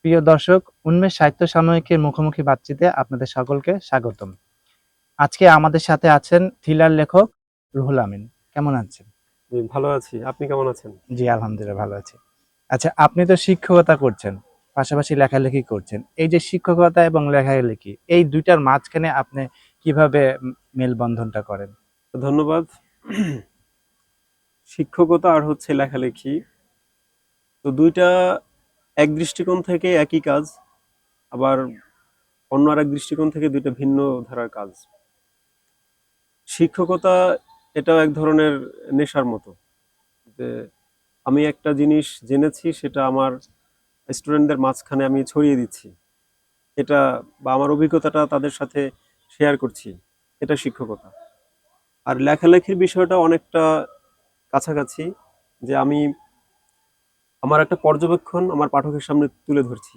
প্রিয় দর্শক উন্মেষ সাহিত্য সাময়িকের মুখোমুখি বাতচিতে আপনাদের সকলকে স্বাগতম। আজকে আমাদের সাথে আছেন থ্রিলার লেখক রুহুল আমিন। কেমন আছেন? ভালো আছি। আপনি কেমন আছেন? জি আলহামদুলিল্লাহ ভালো আছি। আচ্ছা আপনি তো শিক্ষকতা করছেন পাশাপাশি লেখালেখি করছেন। এই যে শিক্ষকতা এবং লেখালেখি এই দুইটার মাঝখানে আপনি কীভাবে মেলবন্ধনটা করেন? ধন্যবাদ। শিক্ষকতা আর হচ্ছে লেখালেখি। তো দুইটা এক দৃষ্টিকোণ থেকে একই কাজ, আবার অন্য আর এক দৃষ্টিকোণ থেকে দুইটা ভিন্ন ধারার কাজ। শিক্ষকতা এটাও এক ধরনের নেশার মতো, যে আমি একটা জিনিস জেনেছি, সেটা আমার স্টুডেন্টদের মাঝখানে আমি ছড়িয়ে দিচ্ছি। এটা বা আমার অভিজ্ঞতাটা তাদের সাথে শেয়ার করছি। এটা শিক্ষকতা। আর লেখালেখির বিষয়টা অনেকটা কাছাকাছি যে আমি আমার একটা পর্যবেক্ষণ আমার পাঠকের সামনে তুলে ধরছি।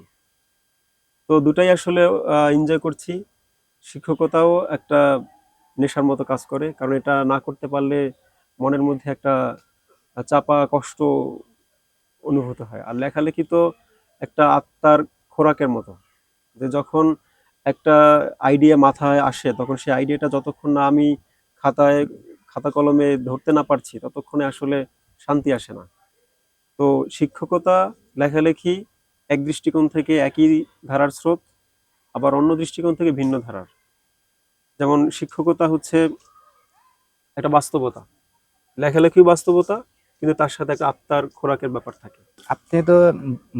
তো দুটাই আসলে এনজয় করছি। শিক্ষকতাও একটা নেশার মতো কাজ করে, কারণ এটা না করতে পারলে মনের মধ্যে একটা চাপা কষ্ট অনুভূত হয়। আর লেখালেখি তো একটা আত্মার খোরাকের মতো, যে যখন একটা আইডিয়া মাথায় আসে, তখন সেই আইডিয়াটা যতক্ষণ না আমি খাতায় খাতা কলমে ধরতে না পারছি, ততক্ষণে আসলে শান্তি আসে না। তো শিক্ষকতা, লেখালেখি এক দৃষ্টিকোণ থেকে একই ধারার স্রোত, আবার অন্য দৃষ্টিকোণ থেকে ভিন্ন ধারার। যেমন শিক্ষকতা হচ্ছে একটা বাস্তবতা। লেখালেখিও বাস্তবতা, কিন্তু তার সাথে একটা আত্মার খোরাকের ব্যাপার থাকে। আপনি তো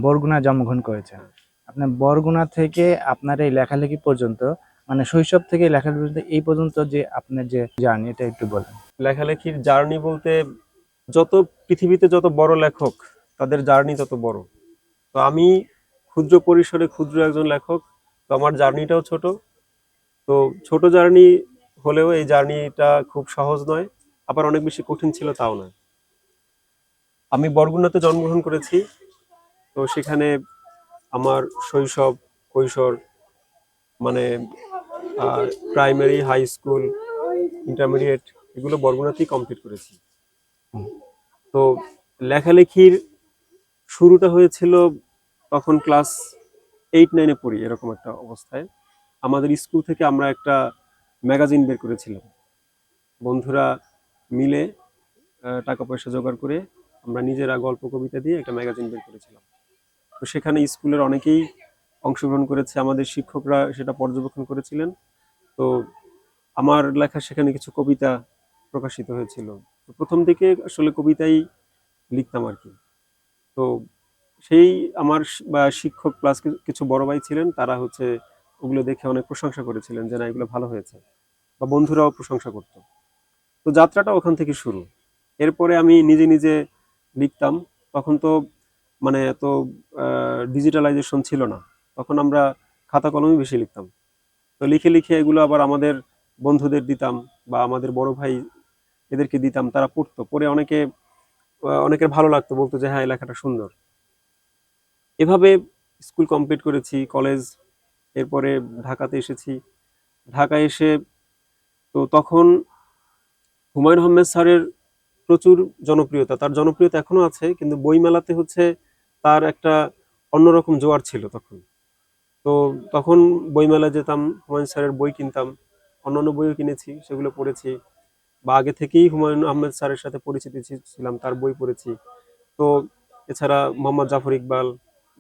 বরগুনা জন্মগ্রহণ করেছেন। আপনি বরগুনা থেকে আপনার এই লেখালেখি পর্যন্ত মানে শৈশব থেকে লেখালেখি এই পর্যন্ত যে আপনার যে জার্নি, এটা একটু বলেন। লেখালেখির জার্নি বলতে যত পৃথিবীতে যত বড় লেখক, তাদের জার্নি তত বড়। তো আমি ক্ষুদ্র পরিসরে ক্ষুদ্র একজন লেখক, তো আমার জার্নিটাও ছোট। তো ছোট জার্নি হলেও এই জার্নিটা খুব সহজ নয়, আবার অনেক বেশি কঠিন ছিল তাও নয়। আমি বরগুনাতে জন্মগ্রহণ করেছি, তো সেখানে আমার শৈশব, কৈশোর মানে প্রাইমারি হাই স্কুল ইন্টারমিডিয়েট এগুলো বরগুনাতেই কমপ্লিট করেছি। তো লেখালেখির শুরুটা হয়েছিল তখন ক্লাস এইট নাইনে পড়ি, এরকম একটা অবস্থায়। আমাদের স্কুল থেকে আমরা একটা ম্যাগাজিন বের করেছিলাম। বন্ধুরা মিলে টাকা পয়সা জোগাড় করে আমরা নিজেরা গল্প কবিতা দিয়ে একটা ম্যাগাজিন বের করেছিলাম। তো সেখানে স্কুলের অনেকেই অংশগ্রহণ করেছে আমাদের শিক্ষকরা, সেটা পর্যবেক্ষণ করেছিলেন। তো আমার লেখা সেখানে কিছু কবিতা প্রকাশিত হয়েছিল। তো প্রথম দিকে আসলে কবিতাই লিখতাম আর কি। তো সেই আমার বা শিক্ষক প্লাস কিছু বড় ভাই ছিলেন, তারা হচ্ছে ওগুলো দেখে অনেক প্রশংসা করেছিলেন যে না, এগুলো ভালো হয়েছে বা বন্ধুরাও প্রশংসা করতো। তো যাত্রাটা ওখান থেকে শুরু। এরপরে আমি নিজে নিজে লিখতাম। তখন তো মানে এত ডিজিটালাইজেশন ছিল না। তখন আমরা খাতা কলমে বেশি লিখতাম। তো লিখে লিখে এগুলো আবার আমাদের বন্ধুদের দিতাম বা আমাদের বড় ভাই এদেরকে দিতাম, তারা পড়তো। পড়ে অনেকে অনেকের ভালো লাগতো, বলতো যে হ্যাঁ এই লেখাটা সুন্দর। এভাবে স্কুল কমপ্লিট করেছি, কলেজ, এরপরে ঢাকাতে এসেছি। ঢাকায় এসে তো তখন হুমায়ুন আহমেদ স্যারের প্রচুর জনপ্রিয়তা, তার জনপ্রিয়তা এখনও আছে, কিন্তু বইমেলাতে হচ্ছে তার একটা অন্যরকম জোয়ার ছিল তখন। তো তখন বইমেলায় যেতাম, হুমায়ুন স্যারের বই কিনতাম, অন্যান্য বইও কিনেছি, সেগুলো পড়েছি বা আগে থেকেই হুমায়ুন আহমেদ স্যারের সাথে পরিচিত ছিলাম, তার বই পড়েছি। তো এছাড়া মোহাম্মদ জাফর ইকবাল,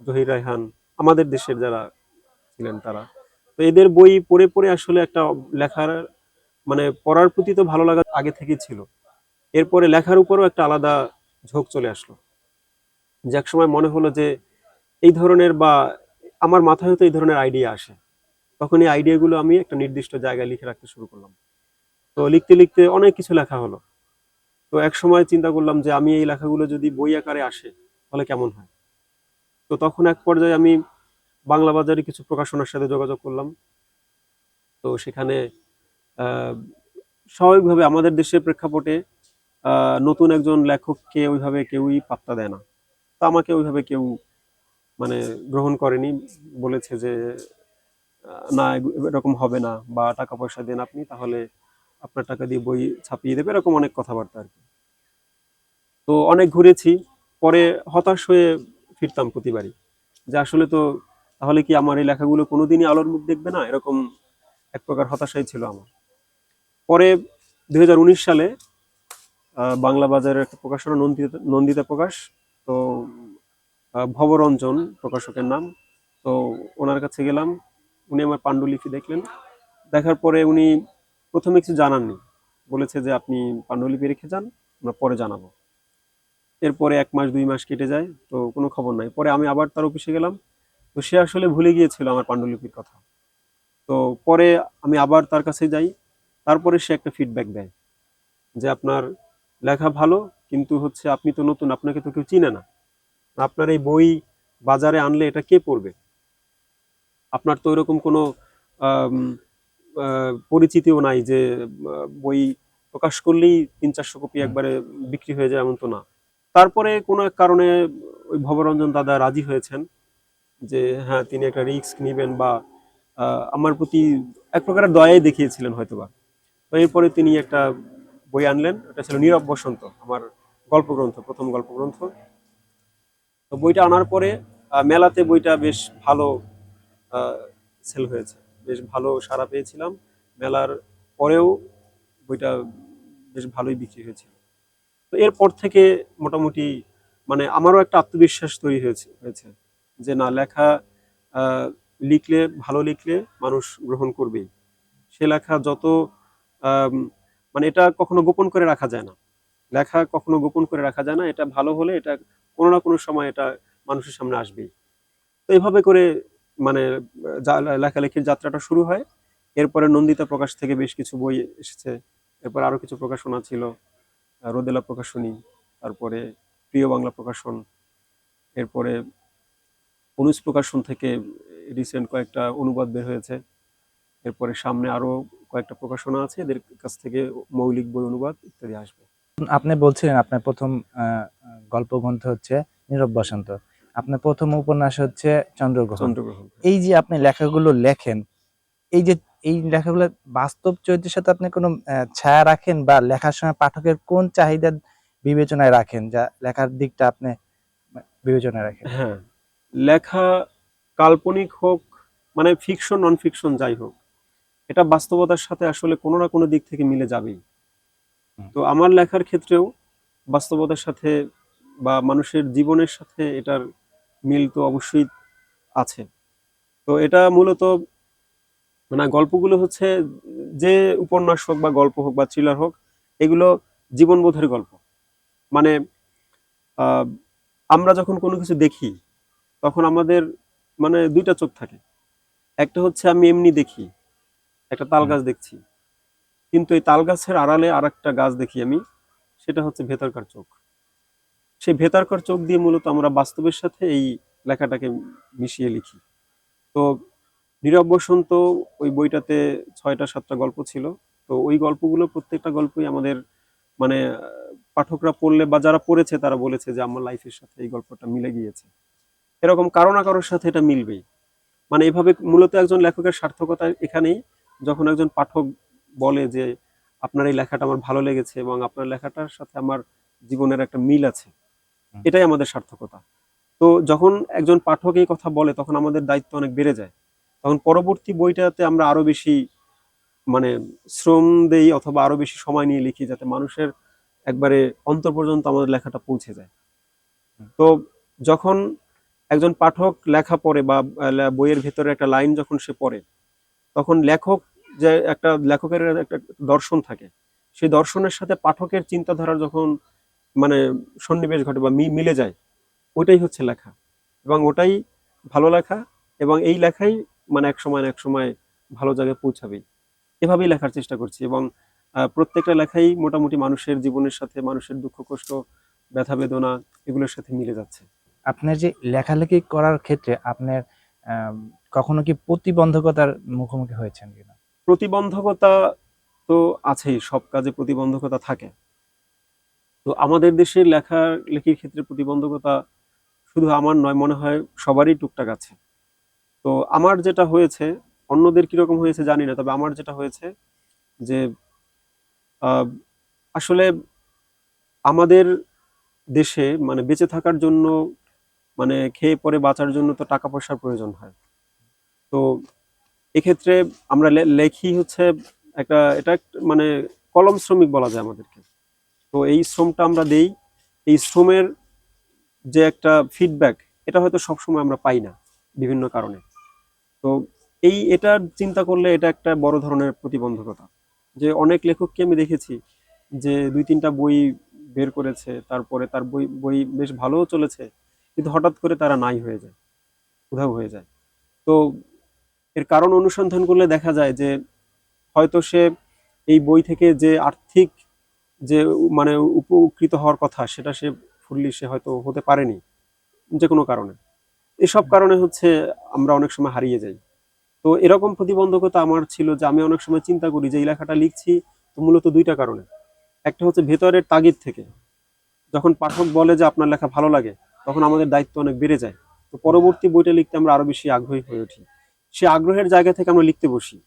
জহির রায়হান, আমাদের দেশের যারা ছিলেন তারা। তো এদের বই পড়ে পড়ে আসলে একটা লেখার মানে পড়ার প্রতি তো ভালো লাগা আগে থেকেই ছিল। এরপরে লেখার উপরও একটা আলাদা ঝোঁক চলে আসলো। যে এক সময় মনে হলো যে এই ধরনের বা আমার মাথায় হয়তো এই ধরনের আইডিয়া আসে। তখন এই আইডিয়াগুলো আমি একটা নির্দিষ্ট জায়গায় লিখে রাখতে শুরু করলাম। তো লিখতে লিখতে অনেক কিছু লেখা হলো। তো এক সময় চিন্তা করলাম যে আমি এই লেখাগুলো যদি বই আকারে আসে, তাহলে কেমন হয়? তো তখন এক পর্যায়ে আমি বাংলা বাজারে কিছু প্রকাশনার সাথে যোগাযোগ করলাম। তো সেখানে স্বাভাবিকভাবে আমাদের দেশের প্রেক্ষাপটে নতুন একজন লেখককে ওইভাবে কেউই পাত্তা দেয় না। তা আমাকে ওইভাবে কেউ মানে গ্রহণ করেনি, বলেছে যে না এরকম হবে না, বা টাকা পয়সা দেন আপনি, তাহলে আপনার টাকা দিয়ে বই ছাপিয়ে দেবে, এরকম অনেক কথাবার্তা আর কি। তো অনেক ঘুরেছি, পরে হতাশ হয়ে ফিরতাম প্রতিবারই। যে আসলে তো, তাহলে কি আমার এই লেখাগুলো কোনোদিনই আলোর মুখ দেখবে না? এরকম এক প্রকার হতাশাই ছিল আমার। পরে দুই হাজার উনিশ সালে বাংলা বাজারের একটা প্রকাশনা, নন্দিতা নন্দিতা প্রকাশ, তো ভবরঞ্জন প্রকাশকের নাম। তো ওনার কাছে গেলাম, উনি আমার পাণ্ডুলিপি দেখলেন। দেখার পরে উনি প্রথমে কিছু জানাননি। বলেছে যে আপনি পাণ্ডুলিপি রেখে যান, আমরা পরে জানাব। এরপরে এক মাস, দুই মাস কেটে যায়, তো কোনো খবর নাই। পরে আমি আবার তার অফিসে গেলাম। তো সে আসলে ভুলে গিয়েছিল আমার পাণ্ডুলিপির কথা। তো পরে আমি আবার তার কাছে যাই, তারপরে সে একটা ফিডব্যাক দেয় যে আপনার লেখা ভালো, কিন্তু হচ্ছে আপনি তো নতুন, আপনাকে তো কেউ চিনে না। আপনার এই বই বাজারে আনলে এটা কে পড়বে? আপনার তো এরকম কোনো পরিচিতিও নাই যে বই প্রকাশ করলেই তিন চারশো কপি একবারে বিক্রি হয়ে যায় এমন তো না। তারপরে কোনো এক কারণে ওই ভবরঞ্জন দাদা রাজি হয়েছেন যে হ্যাঁ তিনি একটা রিস্ক নেবেন বা আহ, আমার প্রতি এক প্রকারের দয়াই দেখিয়েছিলেন হয়তোবা। তো এরপরে তিনি একটা বই আনলেন এটা ছিল নীরব বসন্ত আমার গল্পগ্রন্থ প্রথম গল্পগ্রন্থ। তো বইটা আনার পরে মেলাতে বইটা বেশ ভালো সেল হয়েছে। বেশ ভালো সাড়া পেয়েছিলাম। মেলার পরেও বইটা বেশ ভালোই বিক্রি হয়েছিল। তো এরপর থেকে মোটামুটি মানে আমারও একটা আত্মবিশ্বাস তৈরি হয়েছে হয়েছে যে না, লেখা লিখলে, ভালো লিখলে মানুষ গ্রহণ করবেই। সে লেখা যত মানে এটা কখনো গোপন করে রাখা যায় না। লেখা কখনো গোপন করে রাখা যায় না। এটা ভালো হলে এটা কোনো না কোনো সময় এটা মানুষের সামনে আসবেই। তো এইভাবে করে মানে লেখালেখির যাত্রাটা শুরু হয়। এরপরে নন্দিতা প্রকাশ থেকে বেশ কিছু বই এসেছে। এরপর আরও কিছু প্রকাশনা ছিল। রোদেলা প্রকাশনী, তারপরে প্রিয় বাংলা প্রকাশন, এরপরে অনুজ প্রকাশন থেকে রিসেন্ট কয়েকটা অনুবাদ বের হয়েছে। এরপরে সামনে আরও কয়েকটা প্রকাশনা আছে। এদের কাছ থেকে মৌলিক বই অনুবাদ ইত্যাদি আসবে। আপনি বলছিলেন আপনার প্রথম আহ, গল্পগ্রন্থ হচ্ছে নীরব বসন্ত। আপনার প্রথম উপন্যাস হচ্ছে চন্দ্রগ্রহণ। এই যে আপনি লেখাগুলো লেখেন এই যে এই লেখাগুলো বাস্তব চরিত্রের সাথে আপনি কোনো ছায়া রাখেন বা লেখার সময় পাঠকের কোন চাহিদা বিবেচনায় রাখেন যা লেখার দিকটা আপনি বিবেচনায় রাখেন? হ্যাঁ লেখা কাল্পনিক হোক মানে ফিকশন নন ফিকশন যাই হোক এটা বাস্তবতার সাথে আসলে কোনো না কোনো দিক থেকে মিলে যাবেই। তো আমার লেখার ক্ষেত্রেও বাস্তবতার সাথে বা মানুষের জীবনের সাথে এটার মিল তো অবশ্যই আছে। তো এটা মূলত মানে গল্পগুলো হচ্ছে যে উপন্যাস হোক বা গল্প হোক বা থ্রিলার হোক এগুলো জীবনবোধের গল্প। মানে আহ, আমরা যখন কোনো কিছু দেখি তখন আমাদের মানে দুইটা চোখ থাকে। একটা হচ্ছে আমি এমনি দেখি একটা তাল গাছ দেখছি। কিন্তু এই তাল গাছের আড়ালে আর একটা গাছ দেখি আমি, সেটা হচ্ছে ভেতরকার চোখ। সেই ভেতরকার চোখ দিয়ে মূলত আমরা বাস্তবের সাথে এই লেখাটাকে মিশিয়ে লিখি। তো নীরব বসন্ত ওই বইটাতে ছয়টা, সাতটা গল্প ছিল। তো ওই গল্পগুলো প্রত্যেকটা গল্পই আমাদের মানে পাঠকরা পড়লে বা যারা পড়েছে তারা বলেছে যে আমার লাইফের সাথে এই গল্পটা মিলে গিয়েছে। এরকম কারও না কারোর সাথে এটা মিলবেই। মানে এভাবে মূলত একজন লেখকের সার্থকতা এখানেই, যখন একজন পাঠক বলে যে আপনার এই লেখাটা আমার ভালো লেগেছে এবং আপনার লেখাটার সাথে আমার জীবনের একটা মিল আছে। এটাই আমাদের সার্থকতা। তো যখন একজন পাঠক এই কথা বলে তখন আমাদের দায়িত্ব অনেক বেড়ে যায়। তখন পরবর্তী বইটাতে আমরা আরও বেশি মানে শ্রম দেই অথবা আরও বেশি সময় নিয়ে লিখি যাতে মানুষের একবারে অন্তর পর্যন্ত আমাদের লেখাটা পৌঁছে যায়। তো যখন একজন পাঠক লেখা পড়ে বা বইয়ের ভেতরে একটা লাইন যখন সে পড়ে তখন লেখক যে একটা লেখকের একটা দর্শন থাকে, সেই দর্শনের সাথে পাঠকের চিন্তাধারা যখন মানে সন্নিবেশ ঘটে বা মিলে যায়, ওইটাই হচ্ছে লেখা। এবং ওটাই ভালো লেখা এবং এই লেখাই মানে এক সময় এক সময় ভালো জায়গায় পৌঁছাবেই। এভাবেই লেখার চেষ্টা করছি এবং প্রত্যেকটা লেখাই মোটামুটি মানুষের জীবনের সাথে, মানুষের দুঃখ, কষ্ট, ব্যথা, বেদনা এগুলোর সাথে মিলে যাচ্ছে। আপনার যে লেখালেখি করার ক্ষেত্রে আপনার কখনো কি প্রতিবন্ধকতার মুখোমুখি হয়েছেন কিনা? প্রতিবন্ধকতা তো আছেই, সব কাজে প্রতিবন্ধকতা থাকে। তো আমাদের দেশের লেখালেখির ক্ষেত্রে প্রতিবন্ধকতা শুধু আমার নয়, মনে হয় সবারই টুকটাক আছে। তো আমার যেটা হয়েছে, অন্যদের কীরকম হয়েছে জানি না, তবে আমার যেটা হয়েছে যে আসলে আমাদের দেশে মানে বেঁচে থাকার জন্য মানে খেয়ে পরে বাঁচার জন্য তো টাকা পয়সার প্রয়োজন হয়। তো এক্ষেত্রে আমরা লেখি হচ্ছে একটা, এটা মানে কলম শ্রমিক বলা যায় আমাদেরকে। তো এই শ্রমটা আমরা দেই। এই শ্রমের যে একটা ফিডব্যাক এটা হয়তো সবসময় আমরা পাই না বিভিন্ন কারণে। তো এই এটা চিন্তা করলে এটা একটা বড় ধরনের প্রতিবন্ধকতা। যে অনেক লেখককে আমি দেখেছি যে দুই, তিনটা বই বের করেছে, তারপরে তার বই বই বেশ ভালোও চলেছে, কিন্তু হঠাৎ করে তারা নাই হয়ে যায়, উধাও হয়ে যায়। তো এর কারণ অনুসন্ধান করলে দেখা যায় যে হয়তো সে এই বই থেকে যে আর্থিক যে মানে উপকৃত হওয়ার কথা সেটা সে ফুললি সে হয়তো হতে পারেনি যে কোনো কারণে। এসব কারণে হচ্ছে আমরা অনেক সময় হারিয়ে যাই। তো এরকম প্রতিবন্ধকতা আমার ছিল যে আমি অনেক সময় চিন্তা করি যে এই লেখাটা লিখছি তো মূলত দুইটা কারণে। একটা হচ্ছে ভেতরের তাগিদ থেকে। যখন পাঠক বলে যে আপনার লেখা ভালো লাগে, তখন আমাদের দায়িত্ব অনেক বেড়ে যায়। তো পরবর্তী বইটা লিখতে আমরা আরও বেশি আগ্রহী হয়ে উঠি। সে আগ্রহের জায়গা থেকে আমরা লিখতে বসি।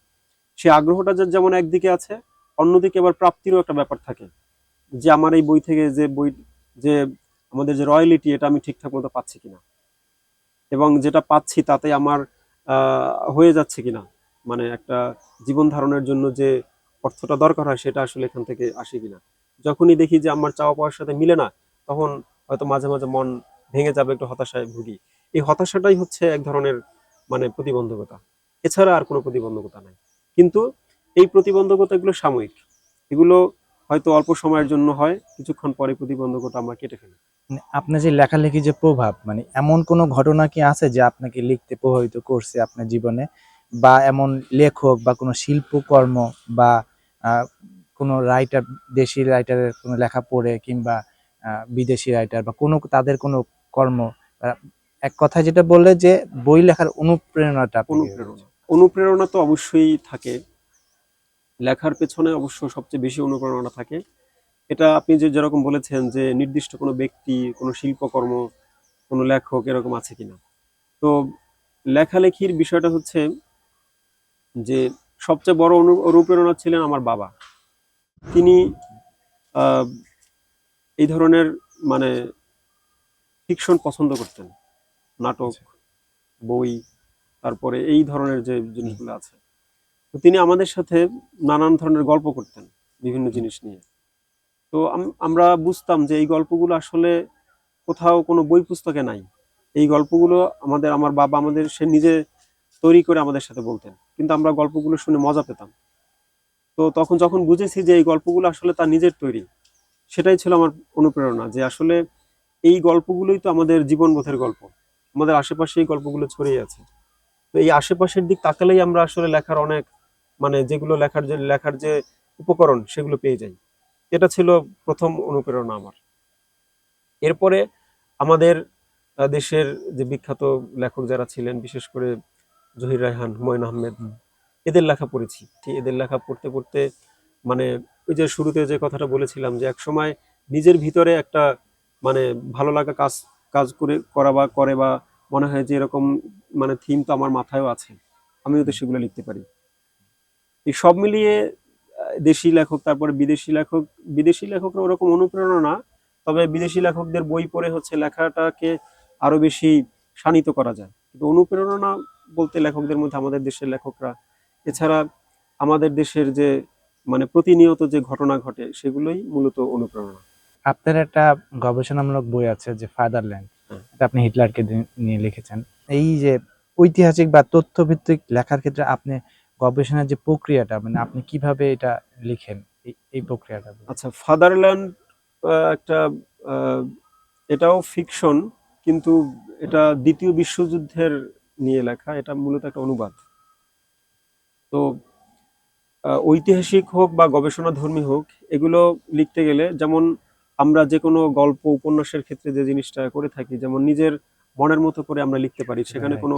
সে আগ্রহটা যেমন একদিকে আছে, অন্যদিকে আবার প্রাপ্তিরও একটা ব্যাপার থাকে। যে আমার এই বই থেকে যে বই, যে আমাদের যে রয়্যালিটি, এটা আমি ঠিকঠাক মতো পাচ্ছি কিনা? এবং যেটা পাচ্ছি তাতে আমার হয়ে যাচ্ছে কিনা? মানে একটা জীবন ধারণের জন্য যে অর্থটা দরকার হয়, সেটা আসলে এখান থেকে আসে কিনা? যখনই দেখি যে আমার চাওয়া পাওয়ার সাথে মিলে না, তখন হয়তো মাঝে মাঝে মন ভেঙে যাবে, একটু হতাশায় ভুগি। এই হতাশাটাই হচ্ছে এক ধরনের মানে প্রতিবন্ধকতা। এছাড়া আর কোনো প্রতিবন্ধকতা নাই। কিন্তু এই প্রতিবন্ধকতাগুলো সাময়িক। এগুলো হয়তো অল্প সময়ের জন্য হয়, কিছুক্ষণ পরে প্রতিবন্ধকতা আমরা কেটে ফেলি। মানে আপনার যে লেখালেখি যে প্রভাব মানে এমন কোনো ঘটনা কি আছে যে আপনাকে লিখতে প্রভাবিত করছে আপনার জীবনে? বা এমন লেখক বা কোনো শিল্পকর্ম বা কোনো রাইটার দেশি রাইটারের কোনো লেখা পড়ে কিংবা বিদেশি রাইটার বা কোনো তাদের কোনো কর্ম এক কথা যেটা বললে যে বই লেখার অনুপ্রেরণাটা অনুপ্রেরণা। অনুপ্রেরণা তো অবশ্যই থাকে। লেখার পেছনে অবশ্য সবচেয়ে বেশি অনুপ্রেরণা থাকে। এটা আপনি যে যেরকম বলেছেন যে নির্দিষ্ট কোনো ব্যক্তি, কোনো শিল্পকর্ম, কোনো লেখক এরকম আছে কিনা। তো লেখালেখির বিষয়টা হচ্ছে যে সবচেয়ে বড় অনু- অনুপ্রেরণা ছিলেন আমার বাবা। তিনি এই ধরনের মানে ফিকশন পছন্দ করতেন। নাটক বই তারপরে এই ধরনের যে জিনিসগুলো আছে। তো তিনি আমাদের সাথে নানান ধরনের গল্প করতেন বিভিন্ন জিনিস নিয়ে। তো আমরা বুঝতাম যে এই গল্পগুলো আসলে কোথাও কোনো বই পুস্তকে নাই। এই গল্পগুলো আমাদের আমার বাবা আমাদের সে নিজে তৈরি করে আমাদের সাথে বলতেন। কিন্তু আমরা গল্পগুলো শুনে মজা পেতাম। তো তখন যখন বুঝেছি যে এই গল্পগুলো আসলে তার নিজের তৈরি সেটাই ছিল আমার অনুপ্রেরণা যে আসলে এই গল্পগুলোই তো আমাদের জীবনবোধের গল্প। আমাদের আশেপাশে এই গল্পগুলো ছড়িয়ে আছে। তো এই আশেপাশের দিক তাকালেই আমরা আসলে লেখার অনেক মানে যেগুলো লেখার যে লেখার যে উপকরণ সেগুলো পেয়ে যাই। এটা ছিল প্রথম অনুপ্রেরণা আমার। এরপরে আমাদের দেশের যে বিখ্যাত লেখক যারা ছিলেন বিশেষ করে জহির রায়হান হুমায়ুন আহমেদ এদের লেখা পড়েছি। ঠিক এদের লেখা পড়তে পড়তে মানে ওই যে শুরুতে যে কথাটা বলেছিলাম যে এক সময় নিজের ভিতরে একটা মানে ভালো লাগা কাজ কাজ করে, করা বা করে বা মনে হয় যে এরকম মানে থিম তো আমার মাথায়ও আছে। আমিও তো সেগুলো লিখতে পারি। এই সব মিলিয়ে দেশি লেখক, তারপরে বিদেশি লেখক, বিদেশি লেখকরা ওরকম অনুপ্রেরণা না, তবে বিদেশি লেখকদের বই পড়ে হচ্ছে লেখাটাকে আরও বেশি শানিত করা যায়। কিন্তু অনুপ্রেরণা বলতে লেখকদের মধ্যে আমাদের দেশের লেখকরা। এছাড়া আমাদের দেশের যে মানে প্রতিনিয়ত যে ঘটনা ঘটে, সেগুলোই মূলত অনুপ্রেরণা। আপনার একটা গবেষণামূলক বই আছে যে ফাদারল্যান্ড এটা আপনি হিটলারকে নিয়ে লিখেছেন। এই যে ঐতিহাসিক বা তথ্যভিত্তিক লেখার ক্ষেত্রে আপনি গবেষণার যে প্রক্রিয়াটা মানে আপনি কীভাবে এটা লিখেন এই- প্রক্রিয়াটা? আচ্ছা ফাদারল্যান্ড একটা এটাও ফিকশন কিন্তু এটা দ্বিতীয় বিশ্বযুদ্ধের নিয়ে লেখা এটা মূলত একটা অনুবাদ। তো ঐতিহাসিক হোক বা গবেষণাধর্মী হোক এগুলো লিখতে গেলে যেমন আমরা যে কোনো গল্প উপন্যাসের ক্ষেত্রে যে জিনিসটা করে থাকি যেমন নিজের মনের মতো করে আমরা লিখতে পারি সেখানে কোনো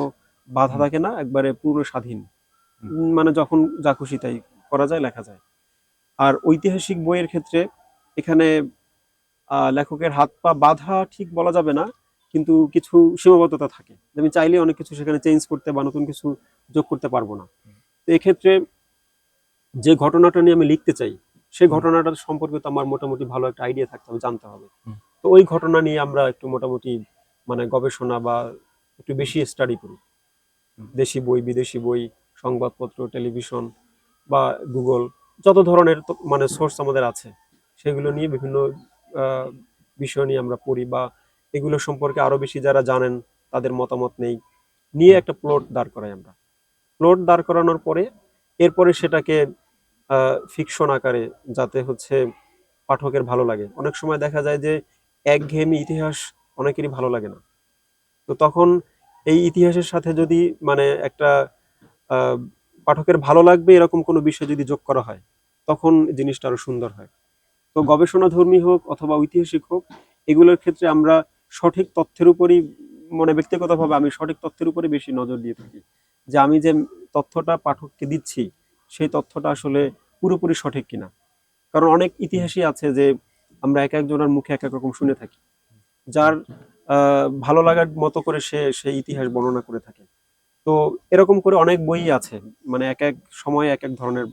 বাধা থাকে না একবারে পূর্ণ স্বাধীন। মানে যখন যা খুশি তাই করা যায় লেখা যায়। আর ঐতিহাসিক বইয়ের ক্ষেত্রে এখানে লেখকের হাত পা বাধা ঠিক বলা যাবে না কিন্তু কিছু সীমাবদ্ধতা থাকে। আমি চাইলে অনেক কিছু সেখানে চেঞ্জ করতে বা নতুন কিছু যোগ করতে পারব না। তো এক্ষেত্রে যে ঘটনাটা নিয়ে আমি লিখতে চাই সেই ঘটনাটা সম্পর্কে তো আমার মোটামুটি ভালো একটা আইডিয়া থাকতে হবে জানতে হবে। তো ওই ঘটনা নিয়ে আমরা একটু মোটামুটি মানে গবেষণা বা একটু বেশি স্টাডি করি। দেশি বই বিদেশি বই সংবাদপত্র টেলিভিশন বা গুগল যত ধরনের মানে সোর্স আমাদের আছে সেগুলো নিয়ে বিভিন্ন বিষয় নিয়ে আমরা পড়ি বা এগুলো সম্পর্কে আরও বেশি যারা জানেন তাদের মতামত নেই নিয়ে একটা প্লট দাঁড় করাই আমরা। প্লট দাঁড় করানোর পরে এরপরে সেটাকে ফিকশন আকারে যাতে হচ্ছে পাঠকের ভালো লাগে। অনেক সময় দেখা যায় যে একঘেয়েমি ইতিহাস অনেকেরই ভালো লাগে না। তো তখন এই ইতিহাসের সাথে যদি মানে একটা পাঠকের ভালো লাগবে, এরকম কোনো বিষয় যদি যোগ করা হয়, তখন জিনিসটা আরও সুন্দর হয়। তো গবেষণা ধর্মী হোক অথবা ঐতিহাসিক হোক, এগুলোর ক্ষেত্রে আমরা সঠিক তথ্যের উপরই মানে ব্যক্তিগতভাবে আমি সঠিক তথ্যের উপরে বেশি নজর দিয়ে থাকি। যে আমি যে তথ্যটা পাঠককে দিচ্ছি সেই তথ্যটা আসলে পুরোপুরি সঠিক কিনা। কারণ অনেক ইতিহাসই আছে যে আমরা এক একজনের মুখে এক এক রকম শুনে থাকি। যার ভালো লাগার মতো করে সে সেই ইতিহাস বর্ণনা করে থাকে। তো এরকম করে অনেক বই আছে মানে এক এক সময় এক এক ধরনের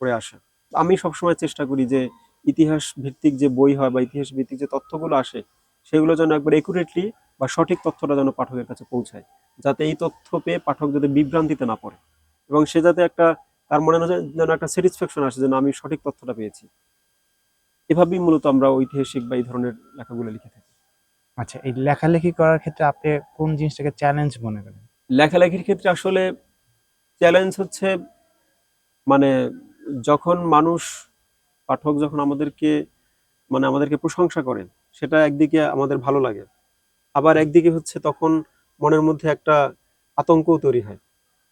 করে আসে। আমি সবসময় চেষ্টা করি যে ইতিহাস ভিত্তিক যে বই হয় বা ইতিহাস ভিত্তিক যে তথ্যগুলো আসে, সেগুলো যেন একবার একুরেটলি বা সঠিক তথ্যটা যেন পাঠকের কাছে পৌঁছায়। যাতে এই তথ্য পেয়ে পাঠক যাতে বিভ্রান্তিতে না পড়ে এবং সে যাতে একটা তার মনে না যে- যেন একটা স্যাটিসফ্যাকশন আসে যেন আমি সঠিক তথ্যটা পেয়েছি। এভাবেই মূলত আমরা ঐতিহাসিক বা এই ধরনের লেখাগুলো লিখে থাকি। আচ্ছা এই লেখালেখি করার ক্ষেত্রে আপনি কোন জিনিসটাকে চ্যালেঞ্জ মনে করেন? লেখালেখির ক্ষেত্রে আসলে চ্যালেঞ্জ হচ্ছে মানে যখন মানুষ পাঠক যখন আমাদেরকে মানে আমাদেরকে প্রশংসা করে সেটা একদিকে আমাদের ভালো লাগে। আবার একদিকে হচ্ছে তখন মনের মধ্যে একটা আতঙ্ক তৈরি হয়।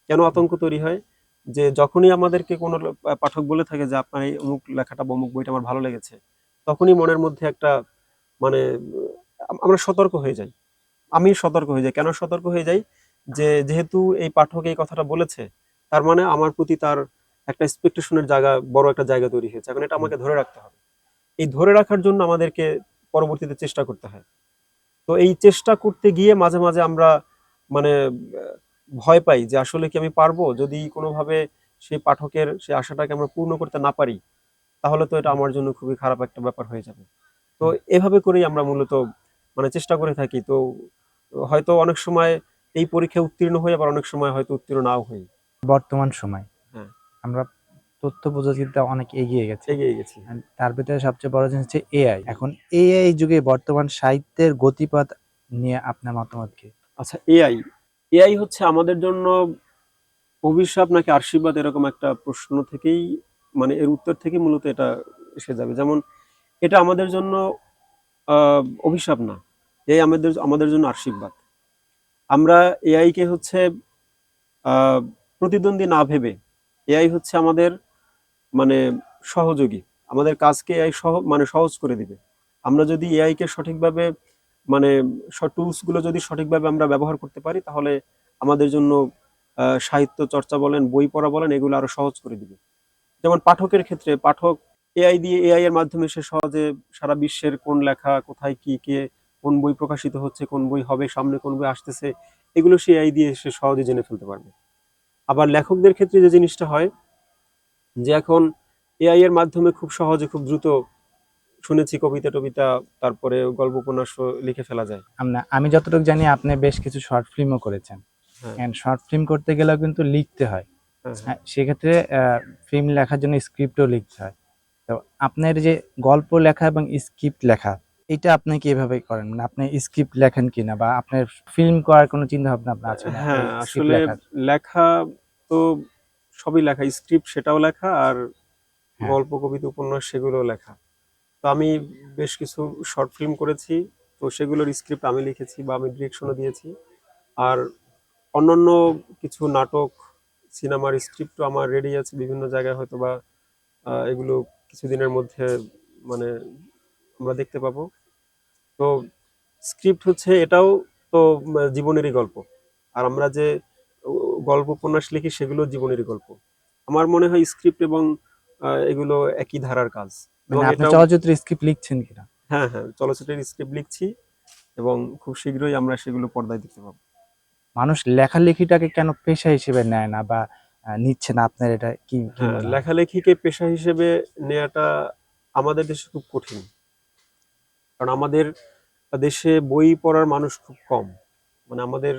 কেন আতঙ্ক তৈরি হয়? যে যখনই আমাদেরকে কোনো পাঠক বলে থাকে যে আপনার এই অমুক লেখাটা অমুক বইটা আমার ভালো লেগেছে, তখনই মনের মধ্যে একটা মানে আমরা সতর্ক হয়ে যাই। আমি সতর্ক হয়ে যাই। কেন সতর্ক হয়ে যাই? যে যেহেতু এই পাঠক এই কথাটা বলেছে, তার মানে আমার প্রতি তার একটা এক্সপেকটেশনের জায়গা, বড় একটা জায়গা তৈরি হয়েছে। এখন এটা আমাকে ধরে রাখতে হবে। এই ধরে রাখার জন্য আমাদেরকে পরবর্তীতে চেষ্টা করতে হয়। তো এই চেষ্টা করতে গিয়ে মাঝে মাঝে আমরা মানে ভয় পাই যে আসলে কি আমি পারব? যদি কোনোভাবে সেই পাঠকের সেই আশাটাকে আমরা পূর্ণ করতে না পারি তাহলে তো এটা আমার জন্য খুবই খারাপ একটা ব্যাপার হয়ে যাবে। তো এভাবে করেই আমরা মূলত মানে চেষ্টা করে থাকি। তো হয়তো অনেক সময় এই পরীক্ষায় উত্তীর্ণ হই আবার অনেক সময় হয়তো উত্তীর্ণ নাও হই। বর্তমান সময় হ্যাঁ। আমরা তথ্য প্রযুক্তিতে অনেক এগিয়ে গেছে। এগিয়ে গেছি। তার ভিতরে সবচেয়ে বড় জিনিস হচ্ছে এআই এখন এআই যুগে বর্তমান সাহিত্যের গতিপথ নিয়ে আপনার মতামত কি? আচ্ছা এআই এআই হচ্ছে আমাদের জন্য অভিশাপ নাকি আশীর্বাদ এরকম একটা প্রশ্ন থেকেই মানে এর উত্তর থেকে মূলত এটা এসে যাবে। যেমন এটা আমাদের জন্য অভিশাপ না। এআই আমাদের আমাদের জন্য আশীর্বাদ। আমরা এআইকে হচ্ছে প্রতিদ্বন্দ্বী না ভেবে এআই হচ্ছে আমাদের মানে সহযোগী। আমাদের কাজকে এআই সহ মানে সহজ করে দিবে। আমরা যদি এআইকে সঠিকভাবে মানে টুলসগুলো যদি সঠিকভাবে আমরা ব্যবহার করতে পারি, তাহলে আমাদের জন্য সাহিত্য চর্চা বলেন, বই পড়া বলেন, এগুলো আরও সহজ করে দিবে। যেমন পাঠকের ক্ষেত্রে, পাঠক এআই দিয়ে এআই এর মাধ্যমে সে সহজে সারা বিশ্বের কোন লেখা, কোথায় কি, কে, কোন বই প্রকাশিত হচ্ছে, কোন বই হবে, সামনে কোন বই আসতেছে, এগুলো সে এআই দিয়ে সে সহজে জেনে ফেলতে পারবে। আবার লেখকদের ক্ষেত্রে যে জিনিসটা হয়, যে এখন এআই এর মাধ্যমে খুব সহজে, খুব দ্রুত শুনেছি কবিতা টবিতা তারপরে গল্প উপন্যাস লিখে ফেলা যায়। আমরা- আমি যতটুকু জানি আপনি বেশ কিছু শর্ট ফিল্মও করেছেন। হ্যাঁ। শর্ট ফিল্ম করতে গেলেও কিন্তু লিখতে হয়। হ্যাঁ, হ্যাঁ, সেক্ষেত্রে ফিল্ম লেখার জন্য স্ক্রিপ্টও লিখতে হয়। তো আপনার যে গল্প লেখা এবং স্ক্রিপ্ট লেখা এটা আপনি কীভাবে করেন? মানে আপনি স্ক্রিপ্ট লেখেন কিনা বা আপনার ফিল্ম করার কোনো চিন্তা ভাবনা আপনার আছে হ্যাঁ আসলে লেখা তো সবই লেখা স্ক্রিপ্ট সেটাও লেখা আর হ্যাঁ। গল্প কবিতা উপন্যাস সেগুলো লেখা। তো আমি বেশ কিছু শর্ট ফিল্ম করেছি, তো সেগুলোর স্ক্রিপ্ট আমি লিখেছি বা আমি ডিরেকশনও দিয়েছি। আর অন্যান্য কিছু নাটক সিনেমার স্ক্রিপ্টও আমার রেডি আছে বিভিন্ন জায়গায় হয়তো বা এগুলো কিছুদিনের মধ্যে মানে আমরা দেখতে পাবো। তো স্ক্রিপ্ট হচ্ছে এটাও তো জীবনেরই গল্প। আর আমরা যে গল্প উপন্যাস লিখি সেগুলো জীবনেরই গল্প। আমার মনে হয় স্ক্রিপ্ট এবং এগুলো একই ধারার কাজ। মানে আপনি চলচ্চিত্র স্ক্রিপ্ট লিখছেন কিনা? হ্যাঁ হ্যাঁ চলচ্চিত্রের স্ক্রিপ্ট লিখছি এবং খুব শীঘ্রই আমরা সেগুলো পর্দায় দেখতে পাবো। মানুষ লেখালেখিটাকে কেন পেশা হিসেবে নেয় না বা নিচ্ছে না? আপনার এটা কি হ্যাঁ লেখালেখিকে পেশা হিসেবে নেওয়াটা আমাদের দেশে খুব কঠিন। কারণ আমাদের দেশে বই পড়ার মানুষ খুব কম। মানে আমাদের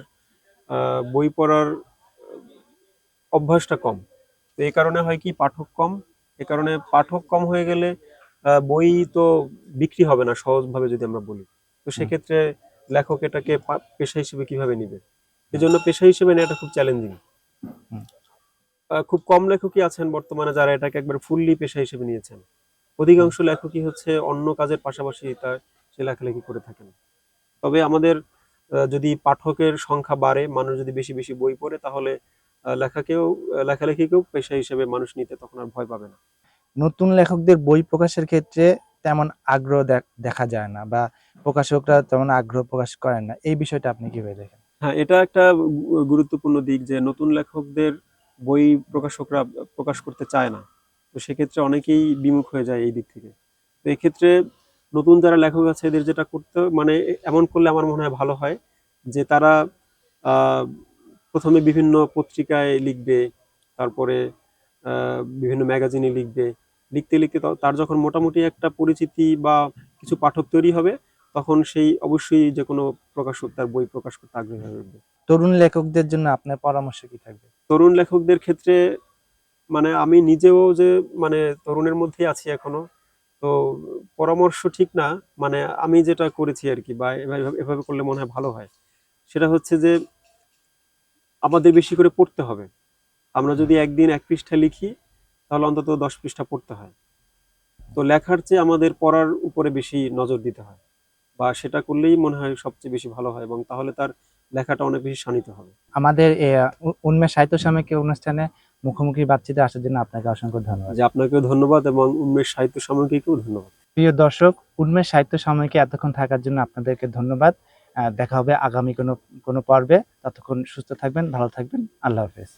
আহ, বই পড়ার অভ্যাসটা কম। তো এই কারণে হয় কি পাঠক কম। এ কারণে পাঠক কম হয়ে গেলে বই তো বিক্রি হবে না সহজভাবে যদি আমরা বলি। তো সেক্ষেত্রে লেখক এটাকে পেশা হিসেবে কীভাবে নিবে? এই জন্য পেশা হিসেবে নেওয়াটা খুব চ্যালেঞ্জিং খুব কম লেখকই আছেন বর্তমানে যারা এটাকে একবার ফুললি পেশা হিসেবে নিয়েছেন। অধিকাংশ লেখকই হচ্ছে অন্য কাজের পাশাপাশি তার সে লেখালেখি করে থাকেন। তবে আমাদের যদি পাঠকের সংখ্যা বাড়ে মানুষ যদি বেশি বেশি বই পড়ে তাহলে লেখাকেও লেখালেখিকেও পেশা হিসেবে মানুষ নিতে তখন আর ভয় পাবে না। নতুন লেখকদের বই প্রকাশের ক্ষেত্রে তেমন আগ্রহ দেখ- যায় না বা প্রকাশকরা তেমন আগ্রহ প্রকাশ করেন না। এই বিষয়টা আপনি কীভাবে দেখেন? হ্যাঁ এটা একটা গুরুত্বপূর্ণ দিক যে নতুন লেখকদের বই প্রকাশকরা প্রকাশ করতে চায় না। তো সেক্ষেত্রে অনেকেই বিমুখ হয়ে যায় এই দিক থেকে। তো এক্ষেত্রে নতুন যারা লেখক আছে, এদের যেটা করতে মানে এমন করলে আমার মনে হয় ভালো হয় যে তারা প্রথমে বিভিন্ন পত্রিকায় লিখবে, তারপরে বিভিন্ন ম্যাগাজিনে লিখবে লিখতে লিখতে তার যখন মোটামুটি একটা পরিচিতি বা কিছু পাঠক তৈরি হবে তখন সেই অবশ্যই যে কোনো প্রকাশক তার বই প্রকাশ করতে আগ্রহী হয়ে উঠবে। তরুণ লেখকদের জন্য আপনার পরামর্শ কি থাকবে? তরুণ লেখকদের ক্ষেত্রে মানে আমি নিজেও যে মানে তরুণের মধ্যেই আছি এখনও তো পরামর্শ ঠিক না। মানে আমি যেটা করেছি আর কি বা এভাবে এভাবে করলে মনে হয় ভালো হয়। সেটা হচ্ছে যে আমাদের বেশি করে পড়তে হবে। আমরা যদি একদিন এক পৃষ্ঠা লিখি তাহলে অন্তত দশ পৃষ্ঠা পড়তে হয়। তো লেখার চেয়ে আমাদের পড়ার উপরে বেশি নজর দিতে হয়। বা সেটা করলেই মনে হয় সবচেয়ে বেশি ভালো হয় এবং তাহলে তার লেখাটা অনেক বেশি শানিত হবে। আমাদের উন্মেষ সাহিত্য সাময়িকী অনুষ্ঠানে মুখোমুখি বাতচিতে আসার জন্য আপনাকে অসংখ্য ধন্যবাদ। যে আপনাকেও ধন্যবাদ এবং উন্মেষ সাহিত্য সাময়িকীকেও ধন্যবাদ। প্রিয় দর্শক উন্মেষ সাহিত্য সাময়িকী এতক্ষণ থাকার জন্য আপনাদেরকে ধন্যবাদ। দেখা হবে আগামী কোনো কোনো পর্বে। ততক্ষণ সুস্থ থাকবেন ভালো থাকবেন। আল্লাহ হাফেজ।